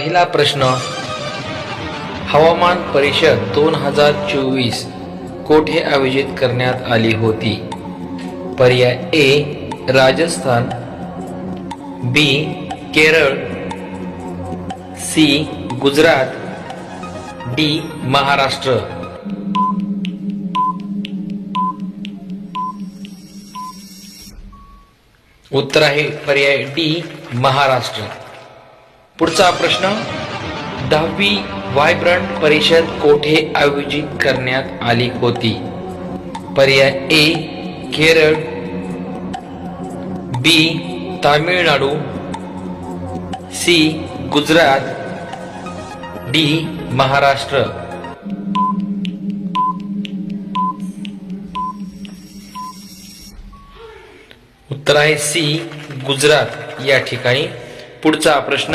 पहिला प्रश्न हवामान परिषद दोन हजार चोवीस कोठे आयोजित करण्यात आली होती? पर्याय A Rajasthan. B Kerala. C Gujarat. D Maharashtra. उत्तर आहे पर्याय डी महाराष्ट्र. पुढचा प्रश्न दहावी व्हायब्रंट परिषद कोठे आयोजित करण्यात आली होती? पर्याय A Kerala. B Tamil Nadu. C Gujarat. D Maharashtra. उत्तर आहे सी गुजरात. या ठिकाणी पुढचा प्रश्न